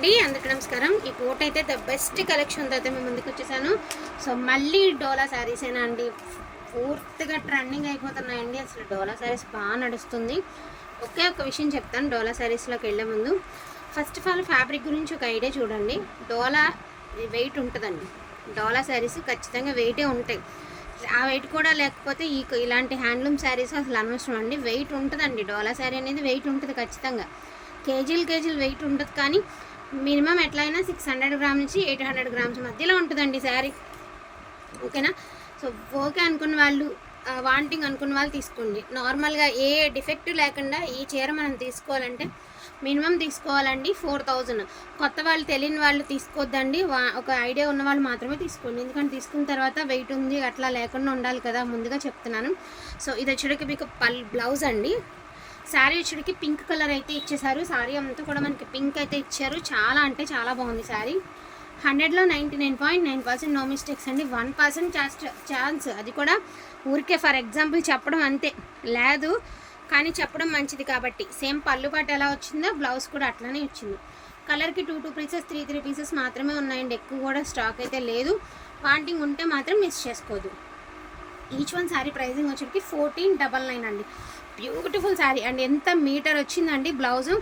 అండి అందరికీ నమస్కారం. ఈ పూట అయితే ద బెస్ట్ కలెక్షన్తో అయితే మేము ముందుకు వచ్చేసాను. సో మళ్ళీ డోలా శారీసేనా అండి? పూర్తిగా ట్రెండింగ్ అయిపోతున్నాయండి. అసలు డోలా శారీస్ బాగా నడుస్తుంది. ఒకే ఒక విషయం చెప్తాను డోలా శారీస్లోకి వెళ్ళే ముందు. ఫస్ట్ ఆఫ్ ఆల్ ఫ్యాబ్రిక్ గురించి ఒక ఐడియా చూడండి. డోలా వెయిట్ ఉంటుందండి. డోలా శారీస్ ఖచ్చితంగా వెయిటే ఉంటాయి. ఆ వెయిట్ కూడా లేకపోతే ఈ ఇలాంటి హ్యాండ్లూమ్ శారీస్ అసలు అనవసరం అండి. వెయిట్ ఉంటుందండి. డోలా శారీ అనేది వెయిట్ ఉంటుంది ఖచ్చితంగా. కేజీలు కేజీలు వెయిట్ ఉంటుంది కానీ మినిమం ఎట్లయినా సిక్స్ హండ్రెడ్ గ్రామ్ నుంచి ఎయిట్ హండ్రెడ్ గ్రామ్స్ మధ్యలో ఉంటుందండి శారీ. ఓకేనా? సో ఓకే అనుకున్న వాళ్ళు వాంటింగ్ అనుకున్న వాళ్ళు తీసుకోండి. నార్మల్గా ఏ డిఫెక్ట్ లేకుండా ఈ చీర మనం తీసుకోవాలంటే మినిమం తీసుకోవాలండి ఫోర్ థౌజండ్. కొత్త వాళ్ళు తెలియని వాళ్ళు తీసుకోవద్దండి. వా- ఒక ఐడియా ఉన్న వాళ్ళు మాత్రమే తీసుకోండి. ఎందుకంటే తీసుకున్న తర్వాత వెయిట్ ఉంది అట్లా లేకుండా ఉండాలి కదా ముందుగా చెప్తున్నాను. సో ఇది వచ్చేటికి మీకు పల్ బ్లౌజ్ అండి. శారీ వచ్చేటికి పింక్ కలర్ అయితే ఇచ్చేసారు శారీ అంతా కూడా మనకి పింక్ అయితే ఇచ్చారు. చాలా అంటే చాలా బాగుంది శారీ. హండ్రెడ్లో ninety nine point nine percent no mistakes అండి. వన్ పర్సెంట్ ఛాన్స్ అది కూడా ఊరికే ఫర్ ఎగ్జాంపుల్ చెప్పడం అంతే. లేదు కానీ చెప్పడం మంచిది కాబట్టి. సేమ్ పళ్ళు పాటు ఎలా వచ్చిందో బ్లౌజ్ కూడా అట్లానే వచ్చింది. కలర్కి two two pieces three three pieces మాత్రమే ఉన్నాయండి. ఎక్కువ కూడా స్టాక్ అయితే లేదు. వాంటింగ్ ఉంటే మాత్రం మిస్ చేసుకోదు. ఈచ్ వన్ శారీ ప్రైజింగ్ వచ్చేటికి ఫోర్టీన్ డబల్ నైన్ అండి. బ్యూటిఫుల్ శారీ. అండ్ ఎంత మీటర్ వచ్చిందండి బ్లౌజు?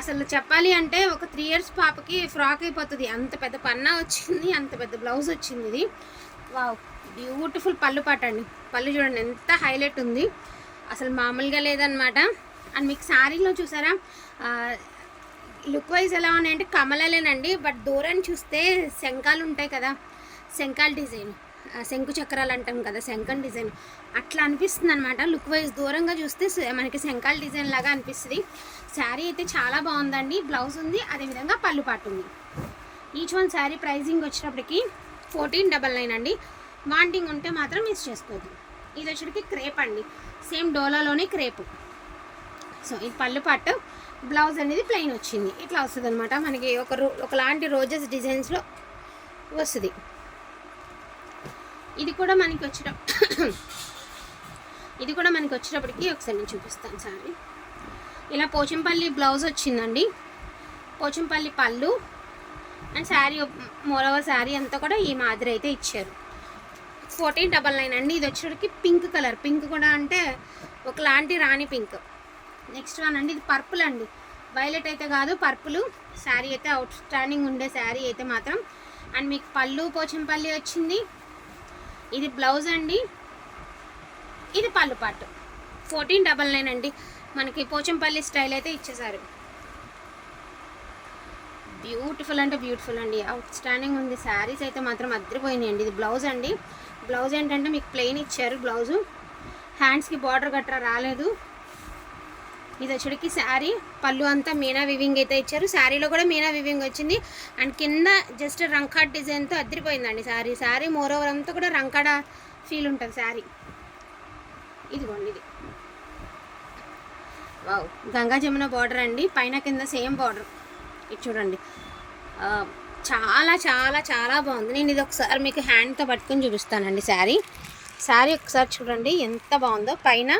అసలు చెప్పాలి అంటే ఒక త్రీ ఇయర్స్ పాపకి ఫ్రాక్ అయిపోతుంది. అంత పెద్ద పన్నా వచ్చింది అంత పెద్ద బ్లౌజ్ వచ్చింది ఇది. వావ్ బ్యూటిఫుల్ పళ్ళు పాట అండి. పళ్ళు చూడండి ఎంత హైలైట్ ఉంది. అసలు మామూలుగా లేదనమాట అండ్ మీకు శారీలో చూసారా? లుక్ వైజ్ ఎలా ఉన్నాయంటే కమలలేనండి. బట్ దూరం చూస్తే శంఖాలు ఉంటాయి కదా. శంఖాల డిజైన్. శంకు చక్రాలు అంటాం కదా శంఖం డిజైన్. అట్లా అనిపిస్తుంది అనమాట లుక్ వైజ్ దూరంగా చూస్తే మనకి శంఖాల డిజైన్ లాగా అనిపిస్తుంది. శారీ అయితే చాలా బాగుందండి. బ్లౌజ్ ఉంది అదేవిధంగా పళ్ళు పాటు ఉంది. ఈచ్ వన్ శారీ ప్రైజింగ్ వచ్చేటప్పటికి ఫోర్టీన్ డబల్ నైన్ అండి. వాంటింగ్ ఉంటే మాత్రం మిస్ చేసుకోవద్దు. ఇది వచ్చేటికి క్రేప్ అండి. సేమ్ డోలాలోనే క్రేపు. సో ఇది పళ్ళు పట్టు బ్లౌజ్ అనేది ప్లెయిన్ వచ్చింది. ఇట్లా వస్తుంది అనమాట మనకి ఒక రో ఒకలాంటి రోజెస్ డిజైన్స్లో వస్తుంది. ఇది కూడా మనకి వచ్చిన ఇది కూడా మనకి వచ్చేటప్పటికి ఒకసారి నేను చూపిస్తాను సారీ. ఇలా పోచంపల్లి బ్లౌజ్ వచ్చిందండి. పోచంపల్లి పళ్ళు అండ్ శారీ మోరవర్ శారీ అంతా కూడా ఈ మాదిరి అయితే ఇచ్చారు. ఫోర్టీన్ డబల్ నైన్ అండి. ఇది వచ్చేటికి పింక్ కలర్. పింక్ కూడా అంటే ఒకలాంటి రాణి పింక్. నెక్స్ట్ వన్ అండి. ఇది పర్పుల్ అండి. వైలెట్ అయితే కాదు పర్పుల్. శారీ అయితే అవుట్ స్టాండింగ్ ఉండే శారీ అయితే మాత్రం. అండ్ మీకు పళ్ళు పోచంపల్లి వచ్చింది. ఇది బ్లౌజ్ అండి. ఇది పళ్ళు పాటు. ఫోర్టీన్ డబల్ నైన్ అండి. మనకి పోచంపల్లి స్టైల్ అయితే ఇచ్చేసారు. బ్యూటిఫుల్ అంటే బ్యూటిఫుల్ అండి. అవుట్ స్టాండింగ్ ఉంది. శారీస్ అయితే మాత్రం అద్దరిపోయినాయి అండి. ఇది బ్లౌజ్ అండి. బ్లౌజ్ ఏంటంటే మీకు ప్లెయిన్ ఇచ్చారు బ్లౌజు. హ్యాండ్స్కి బార్డర్ గట్రా రాలేదు. ఇది వచ్చేటికి శారీ. పళ్ళు అంతా మీనా వివింగ్ అయితే ఇచ్చారు. శారీలో కూడా మీనా వివింగ్ వచ్చింది. అండ్ కింద జస్ట్ రంకాడ్ డిజైన్తో అద్దరిపోయిందండి శారీ. శారీ మోర్ ఓవర్ అంతా కూడా రంకాడ ఫీల్ ఉంటుంది శారీ. ఇదిగోండి ఇది. వావ్ గంగా జమున బార్డర్ అండి. పైన కింద సేమ్ బార్డర్ ఇది చూడండి. చాలా చాలా చాలా బాగుంది. నేను ఇది ఒకసారి మీకు హ్యాండ్తో పట్టుకొని చూపిస్తానండి శారీ. శారీ ఒకసారి చూడండి ఎంత బాగుందో. పైన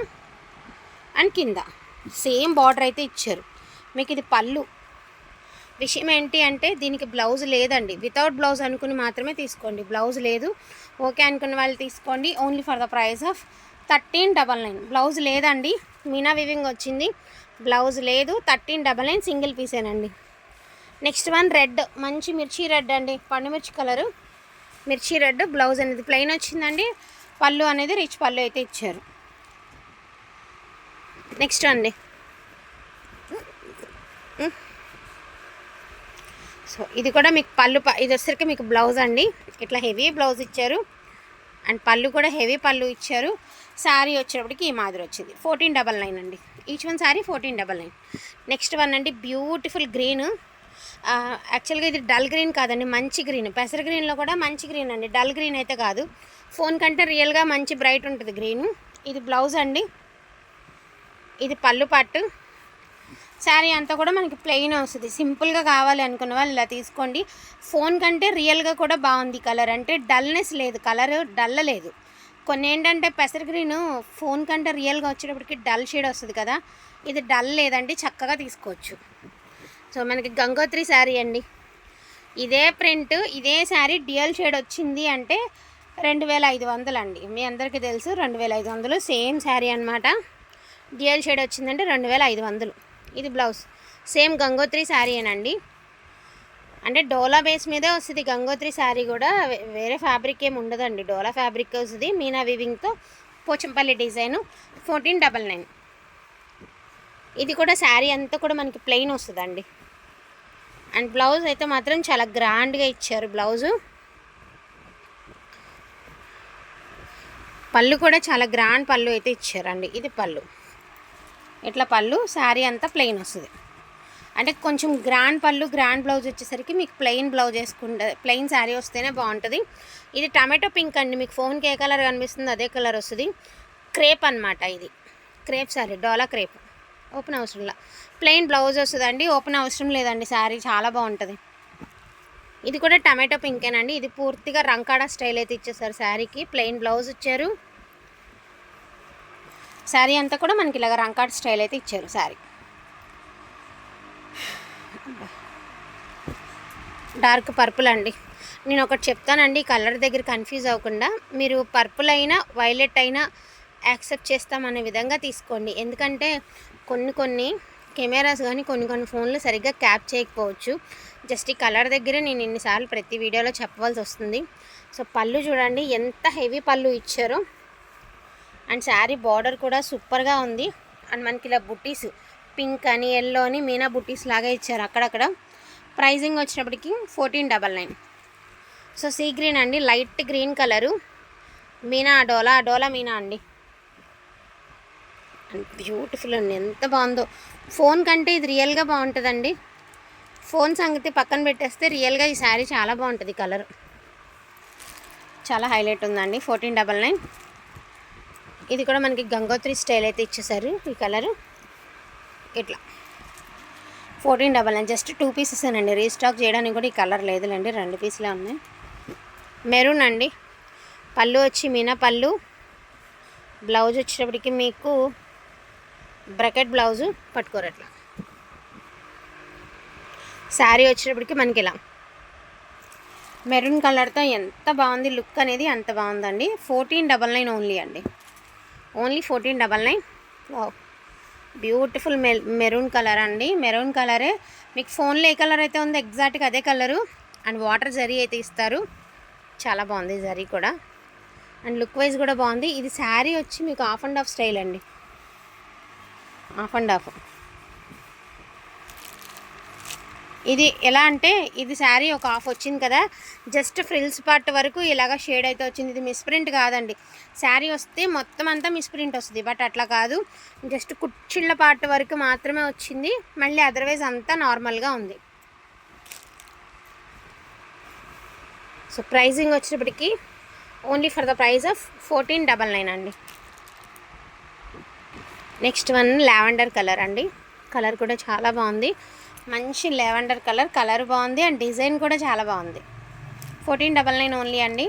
అండ్ కింద. సేమ్ బార్డర్ అయితే ఇచ్చారు. మీకు ఇది పళ్ళు. విషయం ఏంటి అంటే దీనికి బ్లౌజ్ లేదండి. వితౌట్ బ్లౌజ్ అనుకుని మాత్రమే తీసుకోండి. బ్లౌజ్ లేదు. ఓకే అనుకున్న వాళ్ళు తీసుకోండి. Only for the price of thirteen double nine. Blouse లేదండి. మీనా వివింగ్ వచ్చింది. బ్లౌజ్ లేదు. Thirteen double nine single పీసేనండి. Next one red. మంచి మిర్చి రెడ్ అండి. పండు మిర్చి కలరు. మిర్చి రెడ్. బ్లౌజ్ అనేది ప్లెయిన్ వచ్చిందండి. పళ్ళు అనేది రిచ్ పళ్ళు అయితే ఇచ్చారు. నెక్స్ట్ అండి. సో ఇది కూడా మీకు పళ్ళు ప- ఇది వచ్చరికి మీకు బ్లౌజ్ అండి. ఇట్లా హెవీ బ్లౌజ్ ఇచ్చారు. అండ్ పళ్ళు కూడా హెవీ పళ్ళు ఇచ్చారు. శారీ వచ్చేటప్పటికి ఈ మాదిరి వచ్చింది. ఫోర్టీన్ డబల్ నైన్ అండి. Each one sari fourteen double nine. Next one అండి బ్యూటిఫుల్ గ్రీన్. యాక్చువల్గా ఇది డల్ గ్రీన్ కాదండి మంచి గ్రీన్. పెసర గ్రీన్లో కూడా మంచి గ్రీన్ అండి. డల్ గ్రీన్ అయితే కాదు. ఫోన్ కంటే రియల్గా మంచి బ్రైట్ ఉంటుంది గ్రీన్. ఇది బ్లౌజ్ అండి. ఇది పళ్ళు పట్టు. శారీ అంతా కూడా మనకి ప్లెయిన్ వస్తుంది. సింపుల్గా కావాలి అనుకున్న వాళ్ళు ఇలా తీసుకోండి. ఫోన్ కంటే రియల్గా కూడా బాగుంది కలర్ అంటే డల్నెస్ లేదు. కలర్ డల్ లేదు. కొన్ని ఏంటంటే పెసర గ్రీన్ ఫోన్ కంటే రియల్గా వచ్చేటప్పటికి డల్ షేడ్ వస్తుంది కదా. ఇది డల్ లేదండి చక్కగా తీసుకోవచ్చు. సో మనకి గంగోత్రి శారీ అండి. ఇదే ప్రింట్ ఇదే శారీ డ్యూయల్ షేడ్ వచ్చింది అంటే రెండు వేల ఐదు వందలు అండి. మీ అందరికీ తెలుసు రెండు వేల ఐదు వందలు సేమ్ శారీ అనమాట డ్యూయల్ షేడ్ వచ్చిందంటే రెండు వేల ఐదు వందలు. ఇది బ్లౌజ్. సేమ్ గంగోత్రి శారీయేనండి అంటే డోలా బేస్ మీదే వస్తుంది. గంగోత్రి శారీ కూడా వేరే ఫ్యాబ్రిక్ ఏమి ఉండదండి. డోలా ఫ్యాబ్రిక్ వస్తుంది. Meena వివింగ్తో Pochampally design fourteen double nine ఇది కూడా శారీ అంతా కూడా మనకి ప్లెయిన్ వస్తుందండి. అండ్ బ్లౌజ్ అయితే మాత్రం చాలా గ్రాండ్గా ఇచ్చారు బ్లౌజు. పళ్ళు కూడా చాలా గ్రాండ్ పళ్ళు అయితే ఇచ్చారండి. ఇది పళ్ళు. ఇట్లా పళ్ళు? శారీ అంతా ప్లెయిన్ వస్తుంది. అంటే కొంచెం గ్రాండ్ పళ్ళు గ్రాండ్ బ్లౌజ్ వచ్చేసరికి మీకు ప్లెయిన్ బ్లౌజ్ వేసుకుంటే ప్లెయిన్ శారీ వస్తేనే బాగుంటుంది. ఇది టమాటో పింక్ అండి మీకు ఫోన్కి ఏ కలర్ కనిపిస్తుంది అదే కలర్ వస్తుంది. క్రేప్ అన్నమాట ఇది. Crepe sari dola crepe. Open అవసరంలా ప్లెయిన్ బ్లౌజ్ వస్తుందండి ఓపెన్ అవసరం లేదండి శారీ చాలా బాగుంటుంది. ఇది కూడా టమాటో పింకేనండి ఇది పూర్తిగా రంకాడా స్టైల్ అయితే ఇచ్చేసారు శారీకి. ప్లెయిన్ బ్లౌజ్ ఇచ్చారు. శారీ అంతా కూడా మనకి ఇలాగ రంకాట్ స్టైల్ అయితే ఇచ్చారు శారీ. డార్క్ పర్పుల్ అండి. నేను ఒకటి చెప్తానండి కలర్ దగ్గర కన్ఫ్యూజ్ అవ్వకుండా మీరు పర్పుల్ అయినా వైలెట్ అయినా యాక్సెప్ట్ చేస్తామనే విధంగా తీసుకోండి. ఎందుకంటే కొన్ని కొన్ని కెమెరాస్ కానీ కొన్ని కొన్ని ఫోన్లు సరిగ్గా క్యాప్ చేయకపోవచ్చు. జస్ట్ ఈ కలర్ దగ్గరే నేను ఇన్నిసార్లు ప్రతి వీడియోలో చెప్పవలసి వస్తుంది. సో పళ్ళు చూడండి ఎంత హెవీ పళ్ళు ఇచ్చారో అండ్ శారీ బార్డర్ కూడా సూపర్గా ఉంది. అండ్ మనకి ఇలా బుట్టీస్ పింక్ అని ఎల్లో అని మీనా బుట్టీస్ లాగా ఇచ్చారు అక్కడక్కడ. ప్రైజింగ్ వచ్చినప్పటికి fourteen double nine. So sea green అండి light green colour. Meena dola dola meena అండి బ్యూటిఫుల్ అండి ఎంత బాగుందో. ఫోన్ కంటే ఇది రియల్గా బాగుంటుందండి. ఫోన్ సంగతి పక్కన పెట్టేస్తే రియల్గా ఈ శారీ చాలా బాగుంటుంది కలర్. చాలా హైలైట్ ఉందండి ఫోర్టీన్ డబల్ నైన్. ఇది కూడా మనకి గంగోత్రి స్టైల్ అయితే ఇచ్చేసారు ఈ కలరు. ఇట్లా. Fourteen double nine just two pieces అండి రీస్టాక్ చేయడానికి కూడా ఈ కలర్ లేదులేండి. రెండు పీసులే ఉన్నాయి. మెరూన్ అండి. పళ్ళు వచ్చి మీనా పళ్ళు. బ్లౌజ్ వచ్చేటప్పటికి మీకు బ్రకెట్ బ్లౌజు పట్టుకోరు అట్లా. శారీ వచ్చేటప్పటికి మనకి ఇలా. మెరూన్ కలర్తో ఎంత బాగుంది లుక్ అనేది అంత బాగుందండి. ఫోర్టీన్ డబల్ నైన్ ఓన్లీ అండి. Only fourteen double nine. Beautiful మె మెరూన్ కలర్ అండి. మెరూన్ కలరే. మీకు ఫోన్లో ఏ కలర్ అయితే ఉందో ఎగ్జాక్ట్గా అదే కలరు. అండ్ వాటర్ జరీ అయితే ఇస్తారు. చాలా బాగుంది జరీ కూడా. అండ్ లుక్ వైజ్ కూడా బాగుంది. ఇది శారీ వచ్చి మీకు ఆఫ్ అండ్ ఆఫ్ స్టైల్ అండి. ఆఫ్ అండ్ ఆఫ్ ఇది ఎలా అంటే ఇది శారీ ఒక ఆఫ్ వచ్చింది కదా. జస్ట్ ఫ్రిల్స్ పార్ట్ వరకు ఇలాగ షేడ్ అయితే వచ్చింది. ఇది మిస్ప్రింట్ కాదండి. శారీ వస్తే మొత్తం అంతా మిస్ప్రింట్ వస్తుంది. బట్ అట్లా కాదు. జస్ట్ కుచ్చిళ్ళ పార్ట్ వరకు మాత్రమే వచ్చింది. మళ్ళీ అదర్వైజ్ అంతా నార్మల్గా ఉంది. సో ప్రైజింగ్ వచ్చేటప్పటికి only for the price of fourteen double nine అండి. నెక్స్ట్ వన్ లావెండర్ కలర్ అండి. కలర్ కూడా చాలా బాగుంది. మంచి లెవెండర్ కలర్ కలర్ బాగుంది అండ్ డిజైన్ కూడా చాలా బాగుంది. ఫోర్టీన్ డబల్ నైన్ ఓన్లీ అండి.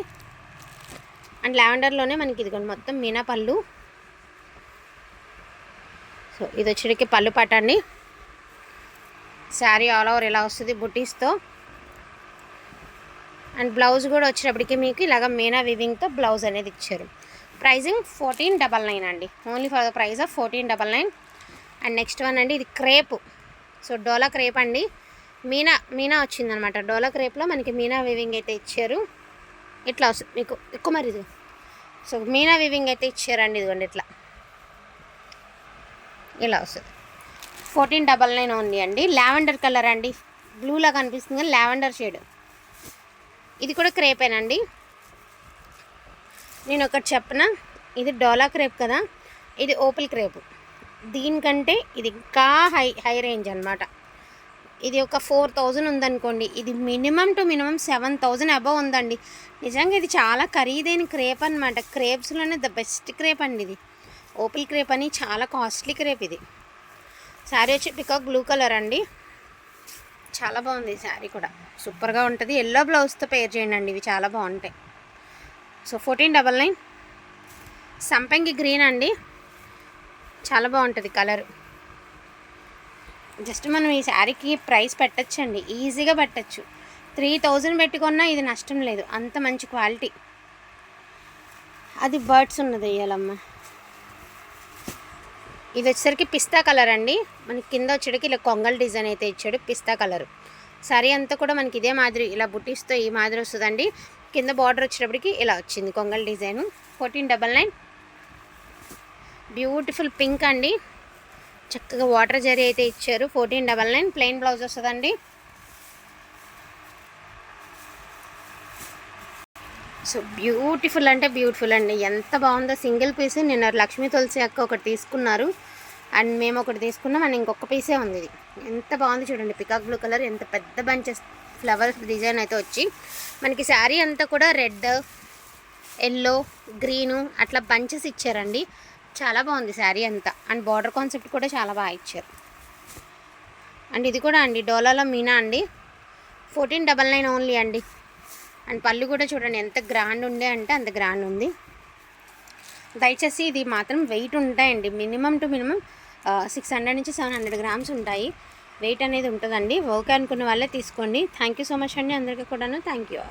అండ్ లావెండర్లోనే మనకి ఇదిగోండి మొత్తం మీనా పళ్ళు. సో ఇది వచ్చేటికి పళ్ళు పట్టండి శారీ ఆల్ ఓవర్ ఇలా వస్తుంది బుటీస్తో. అండ్ బ్లౌజ్ కూడా వచ్చేటప్పటికి మీకు ఇలాగ మీనా వివింగ్తో బ్లౌజ్ అనేది ఇచ్చారు. ప్రైజింగ్ ఫోర్టీన్ డబల్ నైన్ అండి. Only for the price of fourteen double nine. And next one అండి ఇది క్రేపు. సో డోలా క్రేప్ అండి. మీనా మీనా వచ్చిందనమాట. డోలా క్రేప్లో మనకి మీనా వివింగ్ అయితే ఇచ్చారు. ఇట్లా వస్తుంది మీకు ఎక్కువ మరి ఇది. సో మీనా వివింగ్ అయితే ఇచ్చారండి ఇదిగోండి ఇట్లా. ఇలా వస్తుంది. ఫోర్టీన్ డబల్ నైన్ ఉంది అండి. లావెండర్ కలర్ అండి. బ్లూలా కనిపిస్తుంది కానీ లావెండర్ షేడ్. ఇది కూడా క్రేపేనండి నేను ఒకటి చెప్పిన? ఇది డోలా క్రేప్ కదా? ఇది ఓపెల్ క్రేప్. దీనికంటే ఇది ఇంకా హై హై రేంజ్ అనమాట ఇది ఒక ఫోర్ థౌజండ్ ఉందనుకోండి ఇది minimum to minimum seven thousand above ఉందండి. నిజంగా ఇది చాలా ఖరీదైన క్రేప్ అనమాట క్రేప్స్లోనే ద బెస్ట్ క్రేప్ అండి ఇది. ఓపిల్ క్రేప్ అని చాలా కాస్ట్లీ క్రేప్ ఇది. శారీ వచ్చి పికాక్ బ్లూ కలర్ అండి. చాలా బాగుంది ఈ శారీ కూడా. సూపర్గా ఉంటుంది. ఎల్లో బ్లౌజ్తో పేర్ చేయండి అండి ఇవి చాలా బాగుంటాయి. So fourteen double nine. సంపంగి గ్రీన్ అండి. చాలా బాగుంటుంది కలర్. జస్ట్ మనం ఈ శారీకి ప్రైస్ పెట్టచ్చండి ఈజీగా పెట్టచ్చు. త్రీ థౌజండ్ పెట్టుకున్నా ఇది నష్టం లేదు అంత మంచి క్వాలిటీ. అది బర్డ్స్ ఉన్నది వేయాలమ్మ ఇది వచ్చేసరికి పిస్తా కలర్ అండి మనకి కింద వచ్చేటికి ఇలా కొంగల్ డిజైన్ అయితే ఇచ్చాడు పిస్తా కలర్. సారీ అంతా కూడా మనకి ఇదే మాదిరి ఇలా బుట్టిస్తో ఈ మాదిరి వస్తుందండి. కింద బార్డర్ వచ్చేటప్పటికి ఇలా వచ్చింది కొంగల్ design. Fourteen double nine beautiful pink అండి. చక్కగా వాటర్ జరీ అయితే ఇచ్చారు. Fourteen double nine. Plain blouse వస్తుందండి. సో బ్యూటిఫుల్ అంటే బ్యూటిఫుల్ అండి. ఎంత బాగుందో సింగిల్ పీస్. నిన్న లక్ష్మీ తులసి అక్క ఒకటి తీసుకున్నారు. అండ్ మేము ఒకటి తీసుకున్నాం. అండ్ ఇంకొక పీసే ఉంది ఇది. ఎంత బాగుంది చూడండి. Peacock blue colour. ఎంత పెద్ద బంచెస్ ఫ్లవర్స్ డిజైన్ అయితే వచ్చి. మనకి శారీ అంతా కూడా రెడ్ ఎల్లో గ్రీను అట్లా బంచెస్ ఇచ్చారండి. చాలా బాగుంది శారీ అంతా. అండ్ బార్డర్ కాన్సెప్ట్ కూడా చాలా బాగా ఇచ్చారు. అండ్ ఇది కూడా అండి డోలాలో మీనా అండి. ఫోర్టీన్ డబల్ నైన్ ఓన్లీ అండి. అండ్ పళ్ళు కూడా చూడండి ఎంత గ్రాండ్ ఉండే అంటే అంత గ్రాండ్ ఉంది. దయచేసి ఇది మాత్రం వెయిట్ ఉంటాయండి. Minimum to minimum six hundred నుంచి సెవెన్ హండ్రెడ్ గ్రామ్స్ ఉంటాయి. వెయిట్ అనేది ఉంటుందండి. ఓకే అనుకున్న వాళ్ళే తీసుకోండి. థ్యాంక్ యూ సో మచ్ అండి అందరికీ కూడాను. Thank you